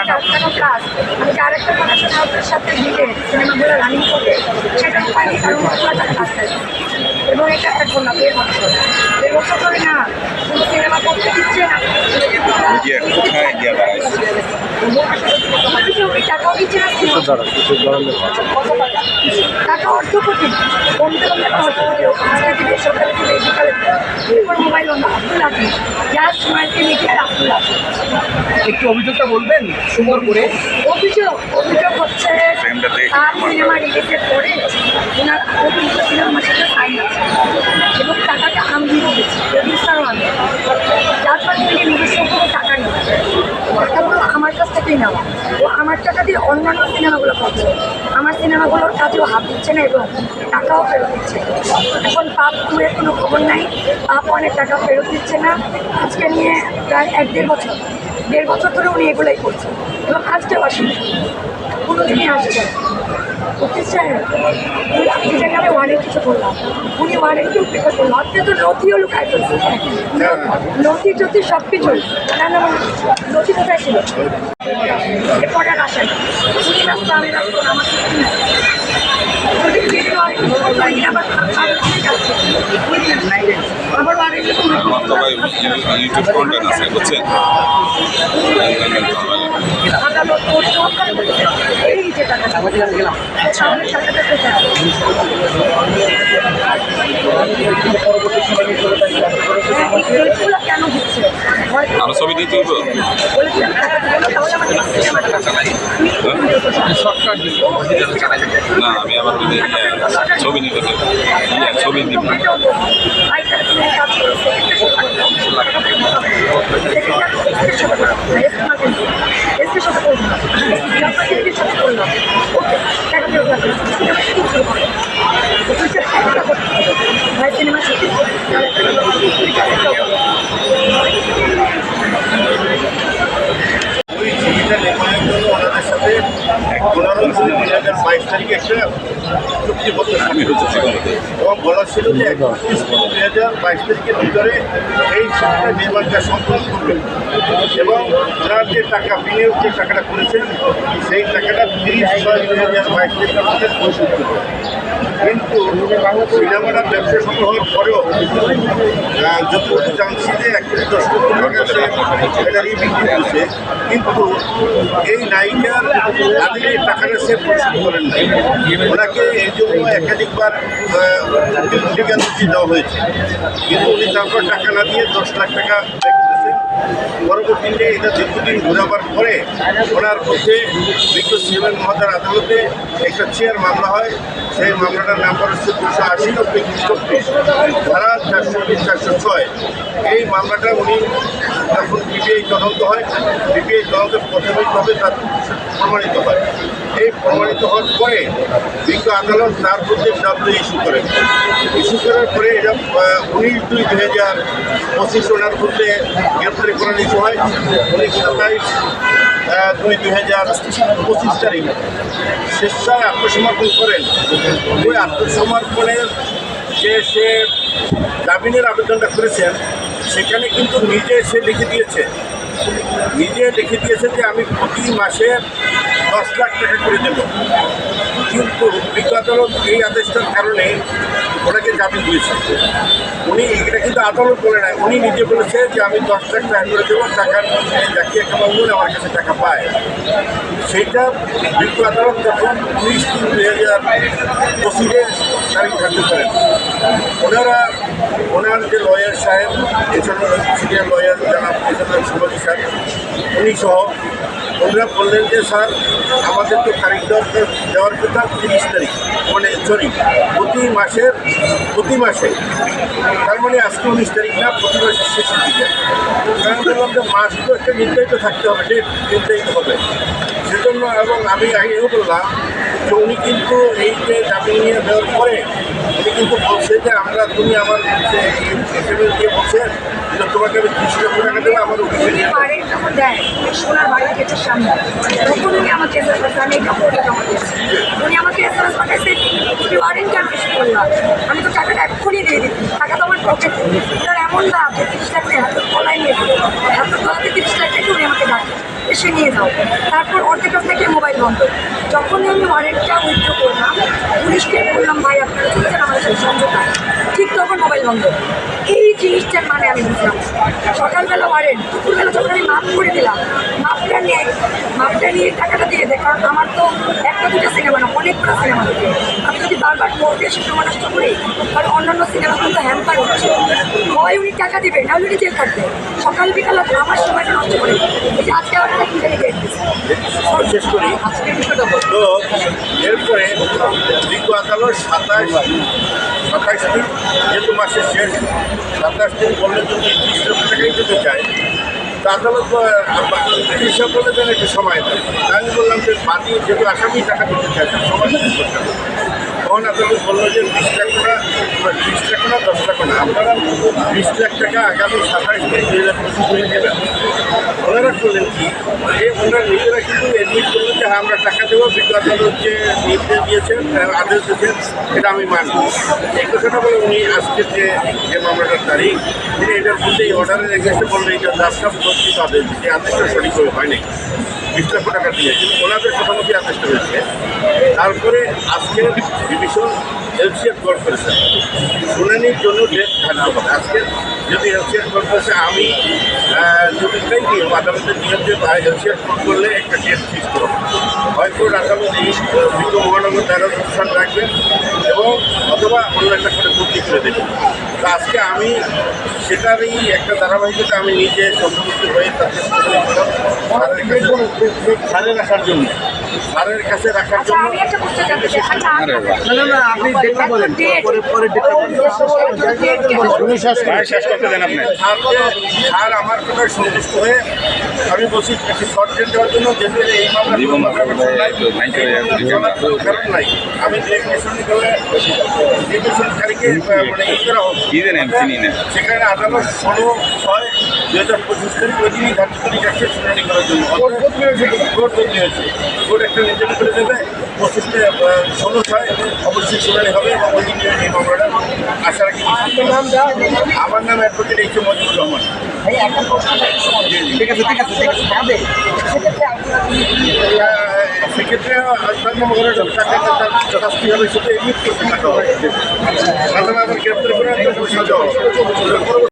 চারটানো plus আমি বানাতে হাউসের সাথে মিলে সিনেমাগুলো রানিং করে সেটা কারণ কাজ এবং এটা এখন না দেড় বছর দেড় বছর ধরে না সিনেমা করতে দিচ্ছে না। সিনেমা টাকা অর্থ কোটি কমতে কমতে অর্থ কোটি ওখানে দিলে সরকারি medical mobile number Abdul Hakim gas মাল্টি মিডিয়ার আব্দুল হাকিম একটু অভিযোগটা বলবেন সুন্দর করে? অভিযোগ অভিযোগ হচ্ছে তার আমার সিনেমা রিলিজের পরে ওনার অভিযোগ সিনেমার সাথে সাইন আছে। এবং টাকাটা আমি দিয়ে দিয়েছি প্রডিউসারও আমি যার ফলে তিনি নিজস্ব কোনো টাকা নেই টাকাগুলো আমার কাছ থেকেই নেওয়া ও আমার টাকা দিয়ে অন্যান্য সিনেমাগুলো করছে। আমার সিনেমাগুলোর কাজেও হাত দিচ্ছে না এবং টাকাও ফেরত দিচ্ছে এখন পাপ টুয়ের কোনো খবর নাই। পাপ অনেক টাকা ফেরত দিচ্ছে না। আজকে নিয়ে প্রায় এক দেড় বছর দেড় বছর ধরে উনি এগুলোই করছে এবং আজকেও আসেন। কোনো দিনই আসছে অফিস সাহেব যেটাকে আমি ওয়ারেন্ট কিছু করলাম উনি ওয়ারেন্টি উপেক্ষা করল আপনি তো নথিও লুকায় ফেলছে। নথি টথি সব কিছু না না না, নথি কোথায় ছিল? এরপরে আর আসেন উনি রাস্তা আমি রাস্তা আমার ইউটিউব কন্টেন্ট আছে বুঝছেন যে টাকাটা সামনে টাকাটা কেন হচ্ছে হয়তো ছবি দিতে সিনেমাটা শর্টকাট না আমি আবার যদি ছবি নিতে চাই ইয়ে, ছবি দিব সিনেমা ওই ছবিটা নির্মাণের জন্য ওনাদের সাথে পনেরো জুন দুই হাজার বাইশ তারিখে একটা চুক্তিপত্র আমি হচ্ছে এবং বলা ছিল যে একত্রিশ দুই হাজার বাইশ তারিখের ভিতরে এই ছবিটা নির্মাণটা সম্পন্ন করবেন এবং ওনার যে টাকা বিনিয়োগ যে টাকাটা করেছেন সেই টাকাটা তিরিশ ছয় দুই হাজার বাইশ তারিখের মধ্যে পরিশোধ করবেন কিন্তু সিনেমাটা ব্যবসা শুরু হওয়ার পরেও যতটুকু জানছি যে একত্রিশ দশ লক্ষ টাকা বিক্রি করেছে, কিন্তু এই নায়িকার তাদের এই টাকাটা সে পরিশোধ করেন নাই ওনাকে এই জন্য একাধিকবার দেওয়া হয়েছে কিন্তু উনি তারপর টাকা না দিয়ে দশ লাখ টাকা। পরবর্তীতে এটা দীর্ঘদিন ঘোরাবার পরে ওনার মধ্যে বিজ্ঞ সিএমএন মহাদার আদালতে একটা চেয়ার মামলা হয়। সেই মামলাটার নাম্বার হচ্ছে দুশো আশি নব্বই চব্বিশ ধারা চারশো বিশ চারশো ছয়। এই মামলাটা উনি যখন বিপিআই তদন্ত হয় বিপিআই তদন্ত প্রাথমিকভাবে তার প্রমাণিত হয়। এই প্রমাণিত হওয়ার পরে বিজ্ঞ আদালত তার প্রতি ডাব্লিউ ইস্যু করেন ইস্যু করার পরে এটা উনিশ দুই দুই হাজার পঁচিশ ওনার মধ্যে গ্রেপ্তারি করার ইস্যু হয়। উনিশ সাতাইশ দুই দুই হাজার পঁচিশ তারিখ। স্বেচ্ছায় আত্মসমর্পণ করেন। ওই আত্মসমর্পণের যে সে জামিনের আবেদনটা করেছেন, সেখানে কিন্তু নিজে সে লিখে দিয়েছে। নিজে লিখে দিয়েছে যে আমি প্রতি মাসে দশ লাখ টাকা করে দেব। কিন্তু বিজ্ঞ আদালত এই আদেশটার কারণে ওনাকে জামিন দিয়েছে। উনি এটা কিন্তু আদালত বলে না উনি নিজে বলেছে যে আমি দশ লাখ টাকা করে দেবো টাকার যাকে একটা বাবুন আমার কাছে টাকা পায়। সেইটা বিজ্ঞ আদালত তখন উনিশ তিন দুই হাজার পঁচিশে তারিখ থাকতে পারেন ওনারা, ওনার যে লয়ার সাহেব এছাড়া সিনিয়র লয়ার যারা এছাড়া সভাপতি সাহেব, উনি সহ ওনারা বললেন যে, স্যার, আমাদের তো দেওয়ার দেওয়ার কথা তিরিশ তারিখ মানে সরি প্রতি মাসের, প্রতি মাসে। তার মানে আজকে উনিশ তারিখ না, প্রতি মাসের শেষের দিকে। কারণ বললাম যে, মাস তো একটা নির্ধারিত থাকতে হবে ডেট নির্ধারিত হবে। সেজন্য এবং আমি আগেও বললাম যে উনি কিন্তু এই যে জামিন নিয়ে দেওয়ার পরে উনি কিন্তু বলছে যে আমরা তুমি আমার এসএমএস দিয়ে বলছে যে তোমাকে আমি তিরিশ লক্ষ টাকা দেবো আমার অফিসে নিয়ে দেয় সোনার বাড়ির গেটের সামনে। তখন উনি আমাকে পাঠান আমি এটা করে জমা দিয়েছি। উনি আমাকে পাঠাইছে তুমি ওয়ারেন্ট কেন ইস্যু করলাম আমি তো টাকাটা এক্ষুনি দিয়ে দিই টাকা তো আমার পকেট এমন লাভ যে তিরিশ লাখ টাকা হাতের তলায় নিয়ে দিল হাতের তলাতে তিরিশ লাখ টাকা উনি আমাকে ডাকে এসে নিয়ে যাও। তারপর অর্ধেক থেকে মোবাইল বন্ধ। যখনই আমি ওয়ারেন্টটা উইথড্র করলাম, পুলিশকে বললাম, ভাই, আপনারা চলেছেন আমাদের সাথে সমঝোতা ঠিক তখন মোবাইল বন্ধ। জিনিসটার মানে আমি বুঝলাম। সকালবেলা ওয়ারেন্ট দুপুরবেলা যখন আমি মাপ করে দিলাম মাপটা নিয়ে মাপটা নিয়ে টাকাটা দিয়ে দেয় কারণ আমার তো একটা দুটো সিনেমা না অনেকগুলো সিনেমা থাকে। আমি যদি বারবার এসে সময় নষ্ট করি তাহলে অন্যান্য সিনেমা কিন্তু হ্যাম্পার হচ্ছে। হয় উনি টাকা দেবে না উনি জেল থাকবে সকাল বিকাল আমার সময়টা নষ্ট করে এই যে আজকে আমার একটা কিনে রেখে শেষ করি তো এরপরে বিজ্ঞ আদালত সাতাশ সাতাশ যেহেতু মাসের শেষ সাতাশ দিন বললে যদি ত্রিশ দিতে চায় তা আদালত হিসাব বলে যেন একটু সময় দেয় আমি বললাম যে বাদী যেহেতু আসামি টাকা দিতে চাই সময় করতে। তখন আদালত বলল যে বিশ লাখ টাকা, বিশ লাখ না দশ লাখ না, আপনারা বিশ লাখ টাকা আগামী সাতাশ দুই হাজার পঁচিশ করে দেবেন। ওনারা করলেন কি? যে ওনারা নিজেরা কিন্তু এডমিট করলেন যে হ্যাঁ আমরা টাকা দেবো বিজ্ঞ আদালত যে নির্দেশ দিয়েছেন আদেশ দিয়েছেন, এটা আমি মানব। এই কথাটা বলে উনি আজকে যে মামলাটার তারিখ তিনি এটার মধ্যে এই অর্ডারের এগেস্টে বললেন, এটা দাসটা প্রস্তুত আদেশ যে আদেশটা সঠিকভাবে হয়নি। বিশ লক্ষ টাকা দিয়ে কিন্তু ওনাদের কথা মতো আদেশটা হয়েছে তারপরে আজকে ডিভিশন এলসিএফ করেছে। শুনানির জন্য ডেট ধার্য হবে। আজকে যদি এলসিএফ করেছে, আমি চাই কি আদালতের নিয়ম যে এলসিএফ করলে একটা ডেট ফিক্স করব। হয়তো আদালত এই মহানগর দায়রা অনুষ্ঠান রাখবেন এবং অথবা অন্য একটা করে ভর্তি করে দেবেন। তো আজকে আমি সেটারই একটা ধারাবাহিকতা আমি নিজে সম্পৃক্ত হয়ে তাদের সারের রাখার জন্য। সারের কাছে রাখার আচ্ছা জন্য আচ্ছা না না না আপনি ডেটটা বলেন। পরে পরে শেষ করতে দেন আপনি। স্যার আমার কথায় সন্তুষ্ট হয়ে আমি বলছি একটি শর্ট ট্রেন দেওয়ার জন্য যেহেতু এই কারণ নাই আমি মানে সেখানে আদালত ষোলো ছয় দু হাজার পঁচিশ তারিখ ওই দিনই শুনানি করার জন্য কোর্ট বদলি হয়েছে কোর্ট বদলি হয়েছে কোর্ট একটা নির্দেশ করে দেবে পঁচিশে ষোলো ছয় অবশ্যই শুনানি হবে এবং ওই দিনে এই মামলাটা আশা রাখি আমার নাম অ্যাডভোকেট এইচ মজিবুর রহমান ভাই একটা প্রশ্ন থাকছে। ঠিক আছে ঠিক আছে ঠিক আছে সেক্ষেত্রে মনে তার শাস্তি হবে শুধু এমনি করতে টাকা হবে গ্রেপ্তার করে